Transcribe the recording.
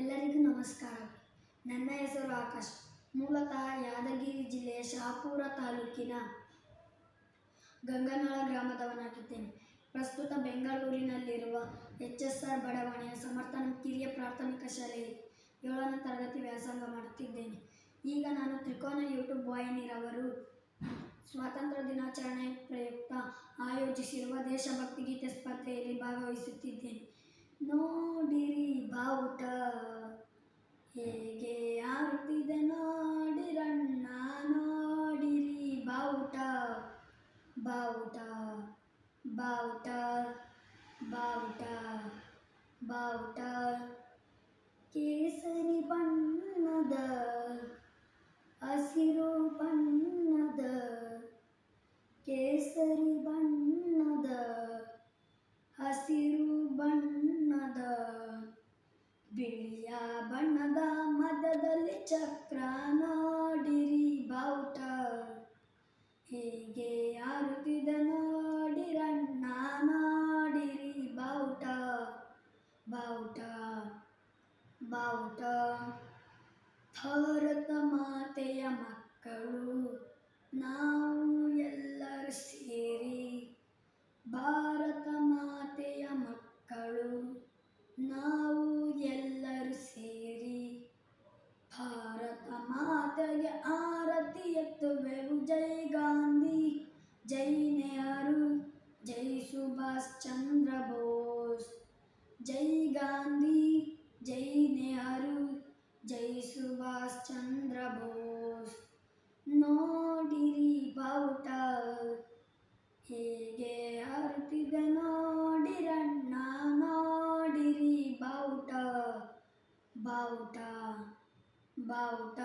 ಎಲ್ಲರಿಗೂ ನಮಸ್ಕಾರ. ನನ್ನ ಹೆಸರು ಆಕಾಶ್. ಮೂಲತಃ ಯಾದಗಿರಿ ಜಿಲ್ಲೆಯ ಶಹಾಪುರ ತಾಲೂಕಿನ ಗಂಗನಾಳ ಗ್ರಾಮದವನಾಗಿದ್ದೇನೆ. ಪ್ರಸ್ತುತ ಬೆಂಗಳೂರಿನಲ್ಲಿರುವ ಎಚ್ ಎಸ್ ಆರ್ ಬಡಾವಣೆಯ ಸಮರ್ಥನ ಕಿರಿಯ ಪ್ರಾಥಮಿಕ ಶಾಲೆಯಲ್ಲಿ ಏಳನೇ ತರಗತಿ ವ್ಯಾಸಂಗ ಮಾಡುತ್ತಿದ್ದೇನೆ. ಈಗ ನಾನು ತ್ರಿಕೋನ ಯೂಟ್ಯೂಬ್ ವಾಹಿನಿರವರು ಸ್ವಾತಂತ್ರ್ಯ ದಿನಾಚರಣೆ ಪ್ರಯುಕ್ತ ಆಯೋಜಿಸಿರುವ ದೇಶಭಕ್ತಿ ಗೀತೆ ಸ್ಪರ್ಧೆಯಲ್ಲಿ ಭಾಗವಹಿಸುತ್ತಿದ್ದೇನೆ. ಬಾವುಟ ಬಾವುಟ ಬಾವುಟ ಬಾವುಟ, ಕೇಸರಿ ಬಣ್ಣದ, ಹಸಿರು ಬಣ್ಣದ, ಕೇಸರಿ ಬಣ್ಣದ, ಹಸಿರು ಬಣ್ಣದ, ಬಿಳಿಯ ಬಣ್ಣದ ಮದದಲ್ಲಿ ಚಕ್ರನಾ ಹೇಗೆ ಆರುತ್ತಿದ ನೋಡಿರಣ್ಣ ನೋಡಿರಿ ಬಾವುಟ ಬಾವುಟ ಬಾವುಟ. ಭಾರತ ಮಾತೆಯ ಮಕ್ಕಳು ನಾವು ಎಲ್ಲರೂ ಜೈ ಗಾಂಧಿ, ಜೈ ನೆಹರು, ಜೈ ಸುಭಾಷ್ ಚಂದ್ರ ಬೋಸ್. ನೋಡಿರಿ ಬಾವುಟ, ಹೇಗೆ ಹಾರುತ್ತಿದೆ ನೋಡಿರಣ್ಣ, ನೋಡಿರಿ ಬಾವುಟ. ಬಾವುಟ ಬಾವುಟ.